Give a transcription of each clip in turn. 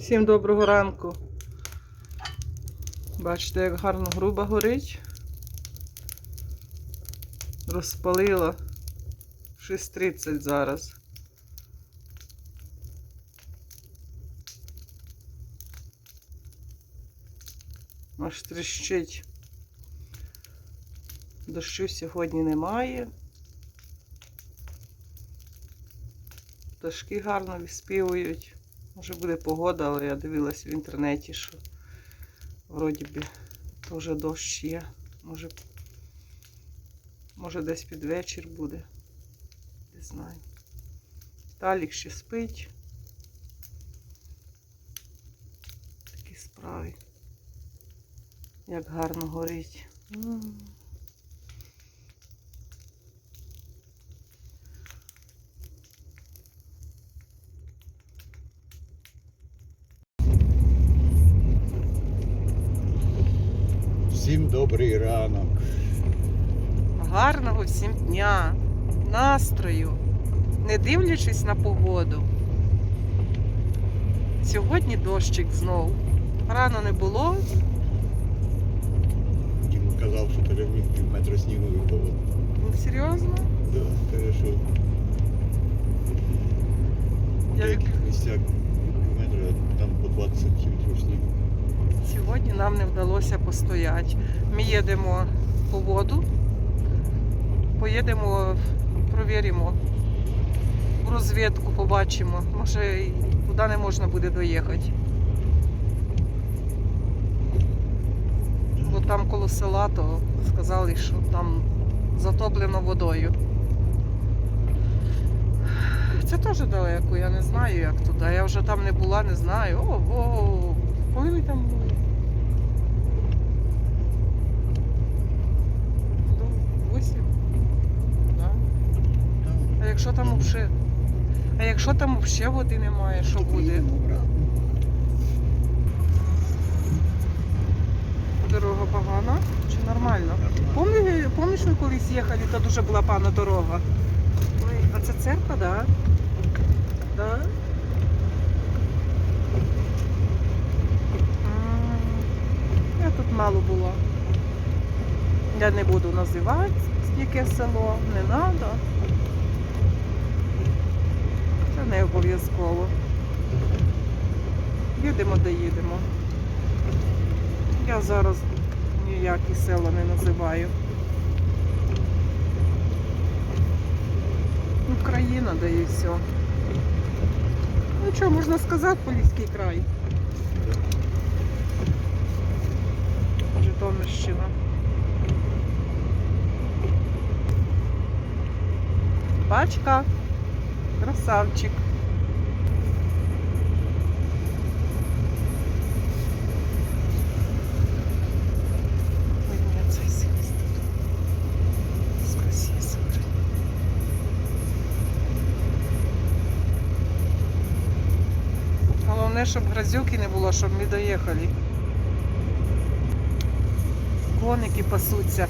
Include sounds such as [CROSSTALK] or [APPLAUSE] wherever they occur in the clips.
Всім доброго ранку. Бачите, як гарно груба горить. Розпалила 6.30 зараз. Аж тріщить. Дощу сьогодні немає. Пташки гарно відспівують. Може буде погода, але я дивилась в інтернеті, що вроді би теж дощ є. Може, може десь під вечір буде. Не знаю. Талік ще спить. Такі справи. Як гарно горить. Всім добрий ранок. Гарного всім дня, настрою, не дивлячись на погоду. Сьогодні дощик знов. Рано не було, Діма казав, що тебе пів метра снігу випало. ну серйозно. Да, каже, що в деяких місцях пів метра, там по 20 сантиметрів снігу. Сьогодні нам не вдалося постояти. Ми їдемо по воду, поїдемо, провіримо, розвідку побачимо. Може, і туди не можна буде доїхати. Бо там коло села, то сказали, що там затоплено водою. Це теж далеко, я не знаю, як туди. Я вже там не була, не знаю. Ого, коли ви там були? До 8? Да. А якщо там взагалі. А якщо там взагалі води немає, що буде? Дорога погана чи нормально? Помниш, ми колись їхали, то дуже була пана дорога. Ой, а це церква, да? Да? Я тут мало було. Я не буду називати, яке село, не треба. Не обов'язково. Їдемо, де їдемо. Я зараз ніякі села не називаю. Україна, да і все. Ну що, можна сказати, Поліський край. Житомирщина. Бачка. Красавчик. Головне, щоб грозюки не було, щоб ми доїхали. Коники пасуться.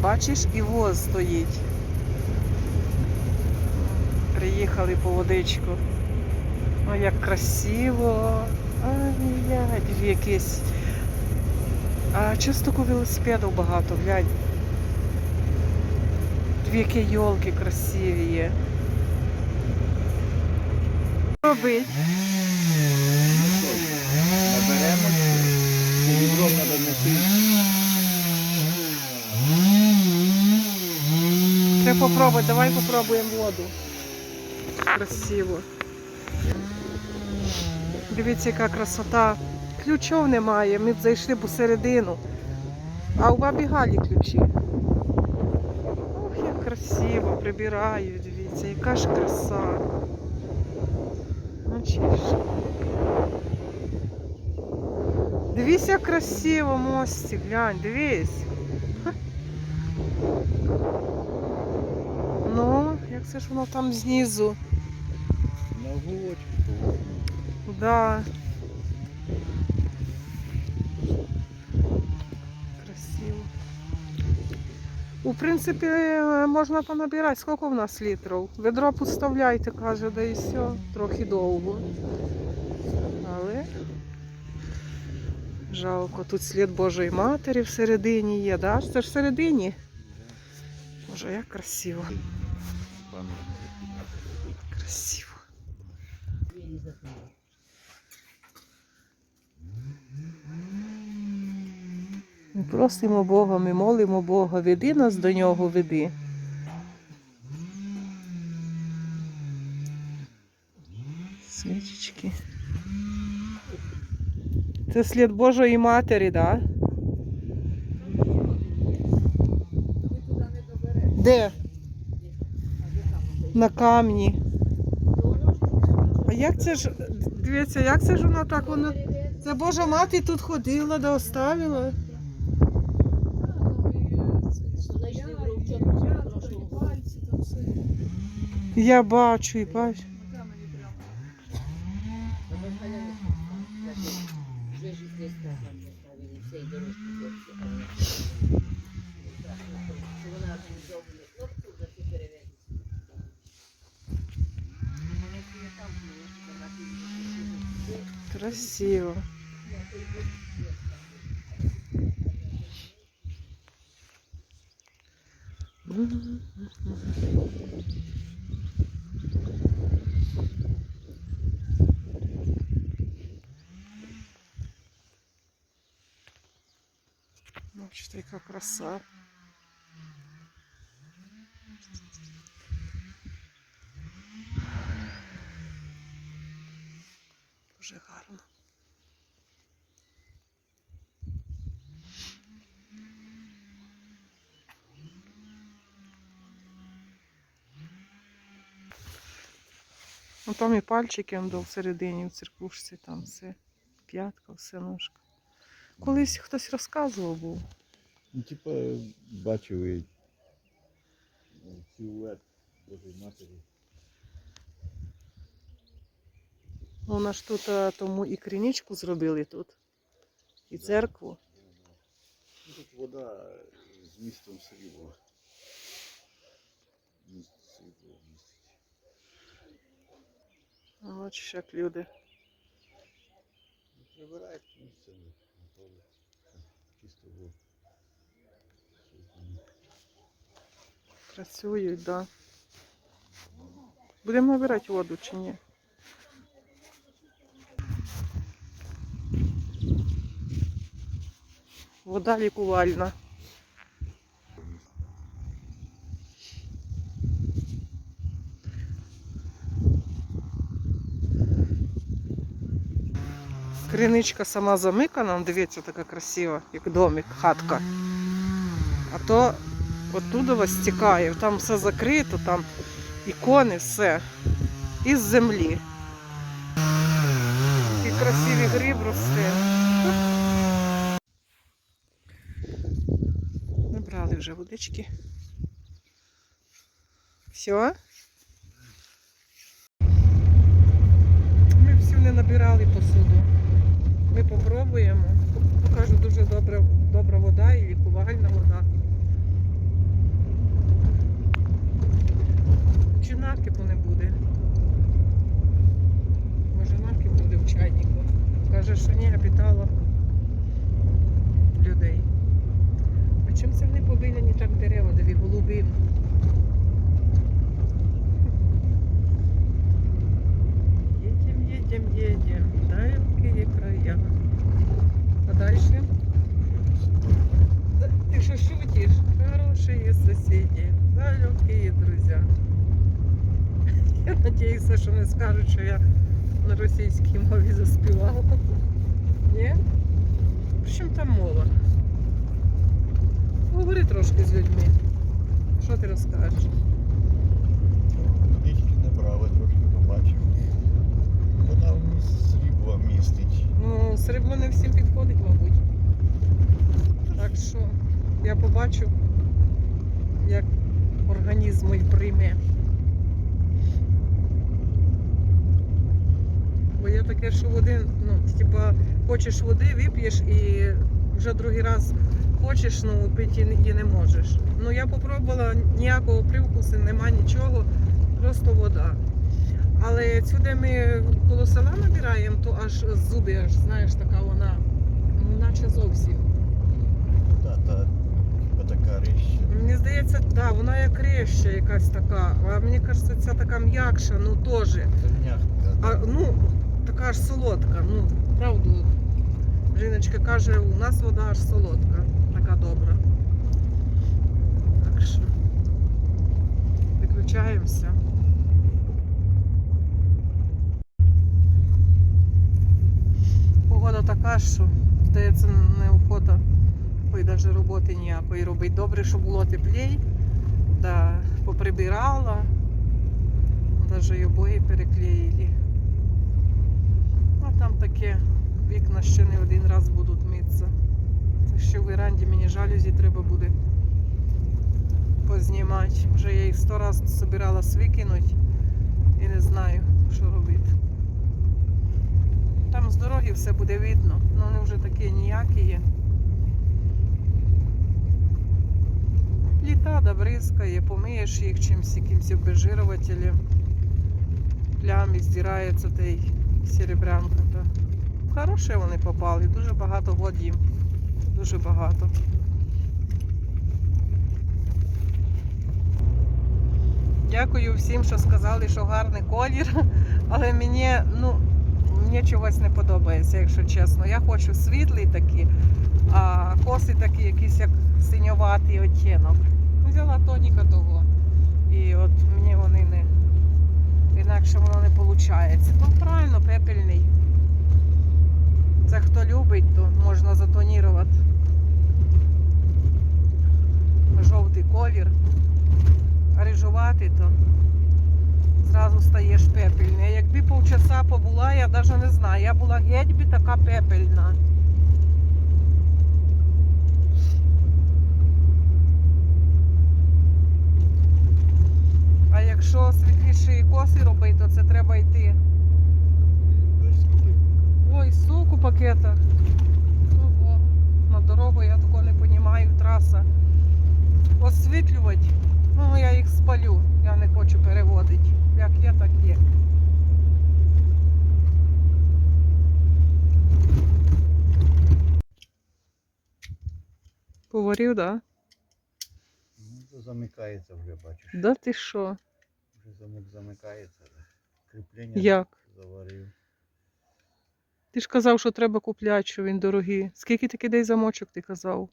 Бачиш, і воз стоїть. Приїхали по водичку. Ой, як красиво. Ай-яй, диви, якийсь. А часто велосипедів багато, глянь. Дві які йолки красиві є. Робить. Наберемо. Треба попробувати, давай попробуємо воду. Красиво. Дивіться, яка красота. Ключов немає, ми зайшли посередину. А у бабі Галі ключі. Ох, як красиво, прибирають, дивіться, яка ж краса. Ну, чи ж. Дивіться, як красиво мостик, глянь, дивись. Ну, як це ж воно там знизу? Да. Красиво. У принципі, можна понабирати. Скільки в нас літрів? Ведро поставляйте, каже, да і все. Трохи довго. Але Жалко, тут слід Божої Матері всередині є, да? Це ж всередині. Боже, як красиво. Красиво. Ми просимо Бога, ми молимо Бога, веди нас до нього, веди. Свічечки. Це слід Божої Матері, так? Да? Де? На камні. А як це ж, дивіться, як це ж воно так? Воно... Це Божа мати тут ходила, да оставила. Я бачу і бачу. Красиво. Бачите, яка краса. Дуже гарно. Ну там і пальчики он до всередині в церквушці, там все. П'ятка, все ножка. Колись хтось розказував був. Ну, типа, бачили силует Божої Матері. Ну, Вона ж тут а, тому і криничку зробили тут, і церкву. Ну, Тут вода з містом срібла. Міст срібло містить. А Бачиш, як люди. Ну, Прибирають місце. Чисто було. Працюють, так. Да. Будемо набирати воду чи ні? Вода лікувальна. Криничка сама замикана, дивіться, така красива, як домик, хатка. А то оттуда стікає, там все закрито, там ікони, все. Із землі. І красивий гриб росте. Набрали вже водички. Все? Ми всю не набирали посуду. Ми попробуємо. Кажу, дуже добра, добра вода і лікувальна вода. Чи накипу не буде? Може накип буде в чайнику. Каже, що ні, питала людей. А чим це вони побиляні так дерева, диві голубим? Їдем, їдем, їдем. Далекі края. Да, Ты что шутишь? Хорошие соседи, далекие друзья. Я надіюся, що не скажуть, що я на російській мові заспівала. Ні? В чому там мова? Говори трошки з людьми. Що ти розкажеш? Водички набрали, трошки побачив. Вона в міст срібла містить. Ну, срібло не всім підходить, мабуть. Так що я побачу, як організм мій прийме. Бо є таке, що води, ну, типа, хочеш води, вип'єш і вже другий раз хочеш, ну пити її не можеш. Ну я попробувала ніякого привкусу, нема нічого, просто вода. Але сюди ми коло села набираємо, то аж зуби, аж знаєш, така вона, ну, чи зовсім? Та, та, така річ. Мені здається, да, вона як креща якась така. А мені кажеться, ця така м'якша, ну теж. А, ну, така аж солодка. Ну, правду. Жіночка каже, у нас вода аж солодка, така добра. Так що виключаємося. Погода така, що здається, неохота ой, навіть роботи ніякої робити. Добре, що було теплій, да, поприбирала, навіть й обої переклеїли. А там таке вікна ще не один раз будуть митися. Це ще в веранді мені жалюзі треба буде познімати. Вже я їх сто разів збиралась викинути і не знаю, що робити. Там з дороги все буде видно, але вони вже такі ніякі є. Літа бризкає, помиєш їх чимось, якимось обезжирювателем. Плями здирається та й серебрянка. Та. Хороше вони попали, дуже багато год. Дуже багато. Дякую всім, що сказали, що гарний колір, але мені, ну, мені чогось не подобається, якщо чесно. Я хочу світлий такий, а коси такі якісь як синьоватий оттінок. Взяла тоніка того. І от мені вони не інакше воно не виходить. Ну правильно, пепельний. Це хто любить, то можна затонірувати. Жовтий колір. А рижувати, то зразу стаєш пепельний. Якби півчаса побула, я навіть не знаю. Я була геть би така пепельна. А якщо світліші коси робити, то це треба йти. Ой, сок у пакетах. Ого. На дорогу я такого не розумію, траса. Освітлювати. Ну, я їх спалю. Я не хочу переводити. Як є, так є. Поварів, да? Ну, то замикається вже, бачиш. Да ти що? Вже замок замикається. Кріплення Як? заварив. Ти ж казав, що треба купляти, що він дорогий. Скільки такий дай замочок, ти казав?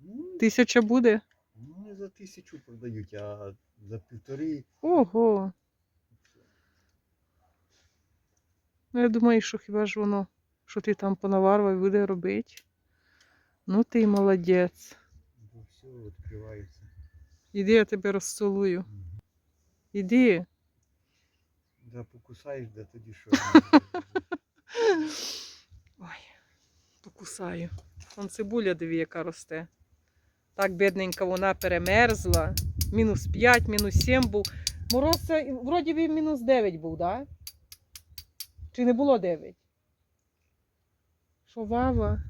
Ну, Тисяча буде? ну, не за тисячу продають, а за півтори. Ого. Ну, я думаю, що хіба ж воно, що ти там понаварвай буде робити. Ну ти молодець. То все відкривається. Іди, я тебе розцілую. Мгм. Іди. Да покусаєш, да тоді що? [LAUGHS] Ой, покусаю. Вон цибуля, диві, яка росте. Так, бідненька, вона перемерзла. Мінус 5, мінус 7 був. Мороз, це, вроді би мінус 9 був, так? Да? Чи не було 9? Що, Вава?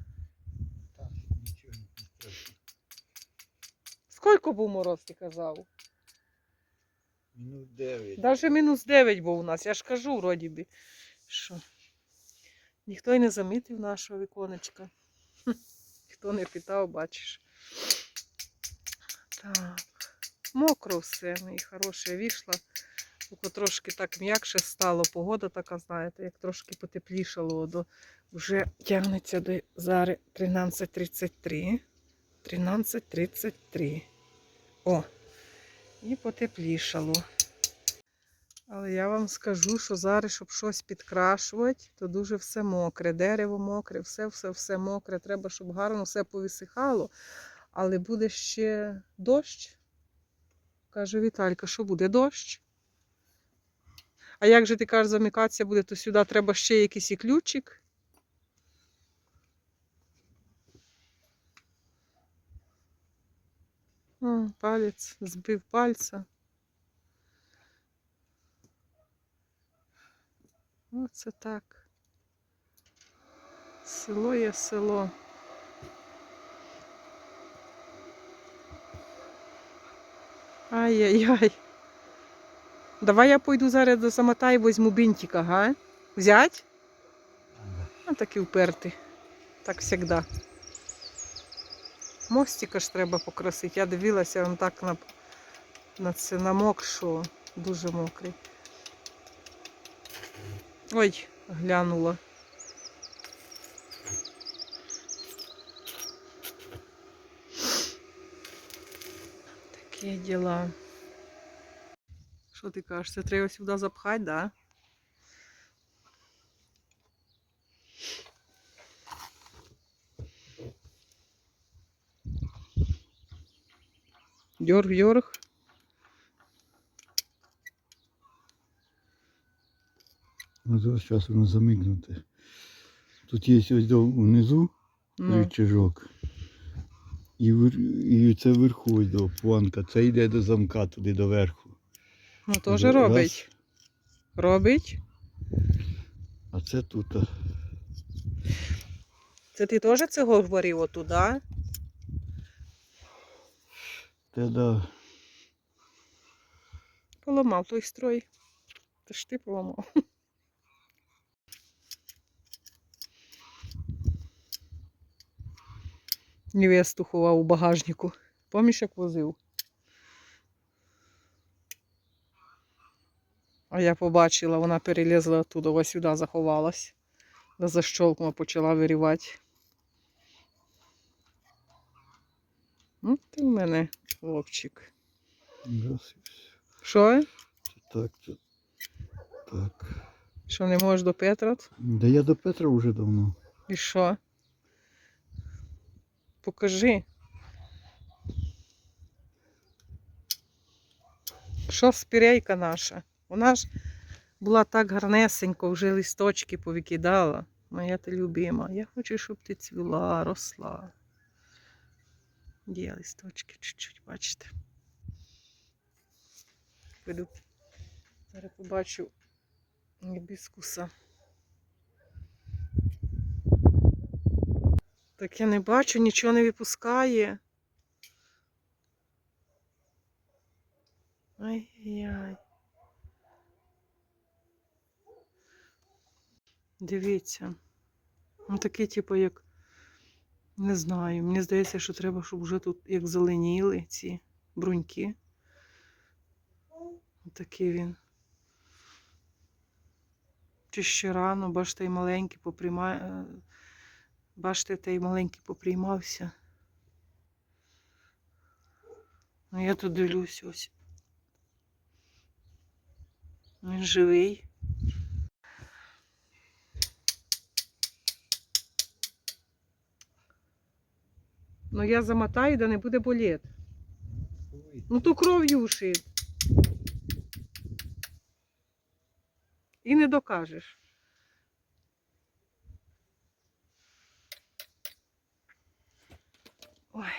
Скільки був мороз, ти казав? Мінус 9. Даже мінус 9 був у нас, я ж кажу, вроді би. Що? Ніхто й не замітив нашого віконечка. Ніхто не питав, бачиш. Так. Мокро все, мої хороші, вийшла. Тільки трошки так м'якше стало. Погода така, знаєте, як трошки потеплішало. До... Вже тягнеться до зараз 13.33. 13.33. О! І потеплішало. Але я вам скажу, що зараз, щоб щось підкрашувати, то дуже все мокре. Дерево мокре, все, все, все мокре. Треба, щоб гарно все повисихало. Але буде ще дощ. Каже Віталька, що буде дощ? А як же ти кажеш, замикатися буде, то сюди треба ще якийсь і ключик. О, палець, збив пальця. Оце так. Село є село. Ай-яй-яй. Давай я пойду зараз до самота і візьму бінтика, га? Взять? А такі вперті. Так завжди. Мостика ж треба покрасити. Я дивилася, він так на, на це намок, що дуже мокрий. Ой, глянула. Такі діла. Що ти кажеш? Це треба сюди запхати, да? Дьорг, дьорг. Ну, зараз воно замигнуте. Тут є ось до, внизу Ну, рычажок. І, і це вверху до планка. Це йде до замка туди доверху. ну теж Раз. робить. Робить. А це тут. Це ти теж це говорив отуда? Те да. Поламав той строй. Це ж ти поламав. Невесту ховав у багажнику. Поміж як возив. А я побачила, вона перелізла оттуда, ось сюди заховалась. Да защолкнула, почала вирівати. Ну, ти в мене хлопчик. Що? Так, це так. Що не можеш до Петра? Да я до Петра вже давно. І що? Покажи. Що спірейка наша? Вона ж була так гарнесенько, вже листочки повикидала. Моя ти любима. Я хочу, щоб ти цвіла, росла. Є листочки чуть-чуть, бачите. Піду. Зараз побачу гібіскуса. Так я не бачу, нічого не випускає. Ай-яй. Дивіться. Ну такий, типу, як. Не знаю. Мені здається, що треба, щоб вже тут як зеленіли ці бруньки. Такий він. Чи ще рано, бачите, і маленький поприймає. Бачите, той маленький поприймався. Ну, я тут дивлюсь ось. Він живий. Ну я замотаю, да не буде боліти. Ну то кров'ю шит. І не докажеш. Ой,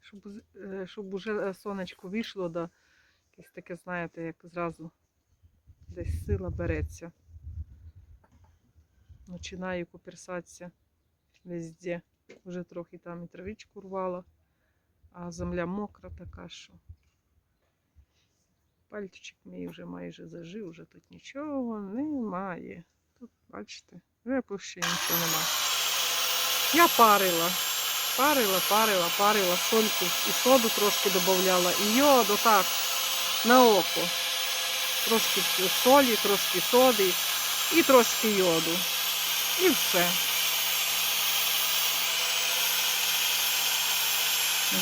щоб, е, щоб уже е, сонечко вийшло, да, якесь таке, знаєте, як зразу десь сила береться. Починаю коперсатися везде. Вже трохи там і травичку рвала, а земля мокра така, що пальчик мій вже майже зажив, вже тут нічого немає. Тут, бачите, вже нічого нема. Я парила. Парила, парила, парила сольку і соду трошки додавала, і йод отак на око. Трошки солі, трошки соди і трошки йоду. І все.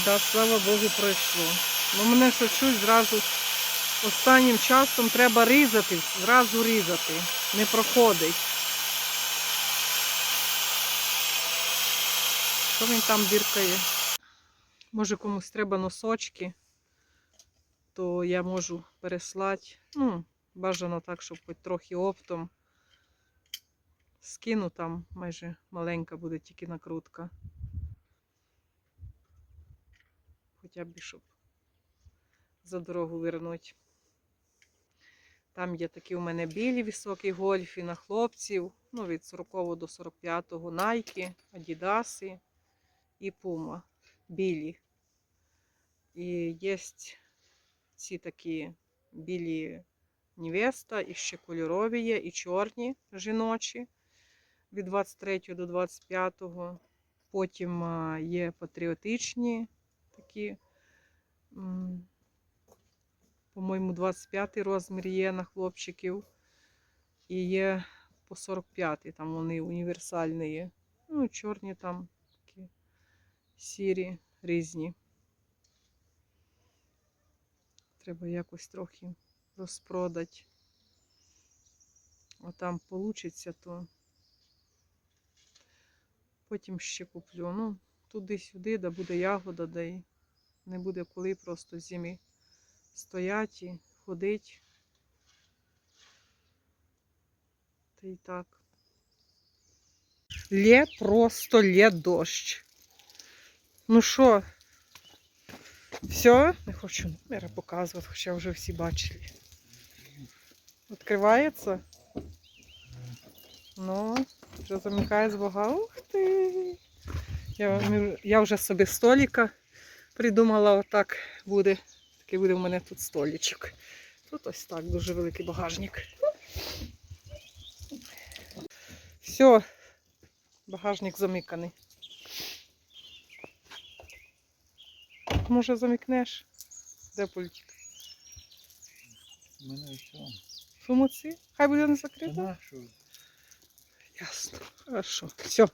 Да, слава Богу, пройшло. Ну мене що чуть зразу останнім часом треба різати, зразу різати. Не проходить. Що він там біркає? Може комусь треба носочки, то я можу переслати. Ну, бажано так, щоб хоч трохи оптом. Скину там майже маленька буде тільки накрутка. Хоча б щоб за дорогу вернуть. Там є такі у мене білі високі гольфи на хлопців. Ну, від 40 до 45 Найки, Адідаси і Пума. Білі. І є ці такі білі невеста, і ще кольорові є, і чорні жіночі. від 23 до 25. Потім є патріотичні такі. По-моєму, 25 розмір є на хлопчиків. І є по 45, там вони універсальні. Ну, чорні там сірі, різні. Треба якось трохи розпродати. А там получиться, то потім ще куплю. Ну, туди-сюди, де буде ягода, де й не буде коли просто зимі стоять і ходить. Та й так. Лє просто лє дощ. Ну що, все? Не хочу номера показувати, хоча вже всі бачили. Відкривається? Ну, вже замикає з бога. Ух ти! Я, я вже собі століка придумала, отак буде. Такий буде в мене тут столічок. Тут ось так, дуже великий багажник. Все, багажник замиканий. Може замікнеш? Де пультик? У мене все. Сумоці? Хай буде не закрито? Ясно. Хорошо. Все.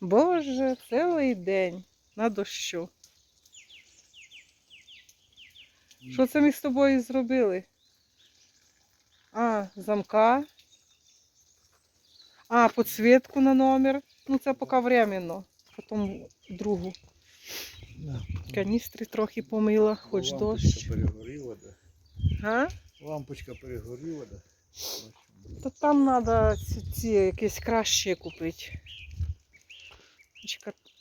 Боже, цілий день на дощу. Що це ми з тобою зробили? А, замка. А, підсвітку на номер. Ну, це поки временно. Потім другу. Каністри трохи помила, хоч дощ. перегоріла, да. А? Лампочка перегоріла, да. Та там треба ці, ці якісь кращі купити.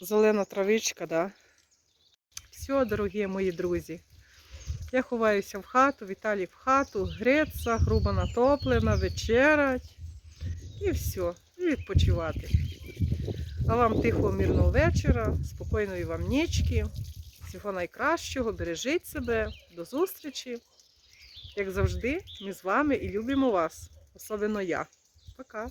Зелена травичка, да. Все, дорогі мої друзі. Я ховаюся в хату, Віталій в хату, греться, грубо натоплена, вечерять. І все, і відпочивати. А вам тихого, мирного вечора, спокійної вам нічки. Всього найкращого, бережіть себе, до зустрічі. Як завжди, ми з вами і любимо вас, особливо я. Пока.